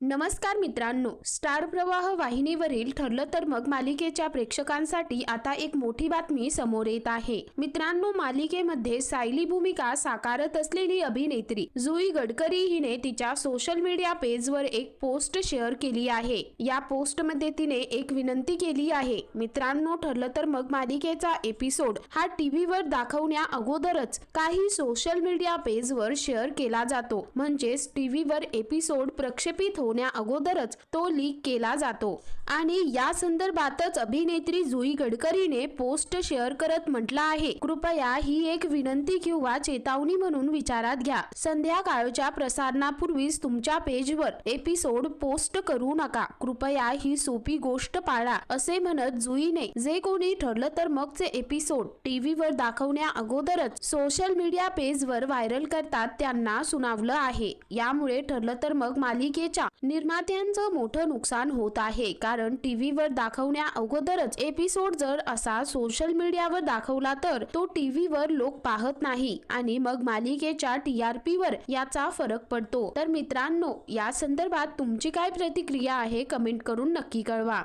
नमस्कार मित्रांनो स्टार प्रवाह वाहिनीवरील ठरलं तर मग मालिकेच्या प्रेक्षकांसाठी आता एक मोठी बातमी समोर येत आहे. मित्रांनो मालिकेमध्ये सायली भूमिका साकारत असलेली अभिनेत्री जुई गडकरी हिने तिच्या सोशल मीडिया पेजवर एक पोस्ट शेअर केली आहे. या पोस्टमध्ये तिने एक विनंती केली आहे मित्रांनो ठरलं तर मग मालिकेचा एपिसोड हा टीव्हीवर दाखवण्या अगोदरच काही सोशल मीडिया पेजवर शेअर केला जातो. म्हणजेच टीव्हीवर एपिसोड प्रक्षेपित हो होण्या अगोदरच तो लीक केला जातो. आणि या संदर्भातच अभिनेत्री जुई गडकरीने पोस्ट शेअर करत म्हटलं आहे. कृपया ही एक विनंती किंवा चेतावणी म्हणून विचारात घ्या. संध्याकाळच्या प्रसारणापूर्वीच तुमच्या पेजवर एपिसोड पोस्ट करू नका. कृपया ही सोपी गोष्ट पाळा असे म्हणत जुईने जे कोणी ठरलं तर मगचे एपिसोड टीव्हीवर दाखवण्या अगोदरच सोशल मीडिया पेजवर व्हायरल करतात त्यांना सुनावलं आहे. यामुळे ठरलं तर मग मालिकेच्या निर्मात्यांचं मोठं नुकसान होत आहे. कारण टीव्हीवर दाखवण्या अगोदरच एपिसोड जर असा सोशल मीडियावर दाखवला तर तो टीव्हीवर लोक पाहत नाही आणि मग मालिकेच्या टीआरपी वर याचा फरक पडतो. तर मित्रांनो या संदर्भात तुमची काय प्रतिक्रिया आहे? कमेंट करून नक्की कळवा.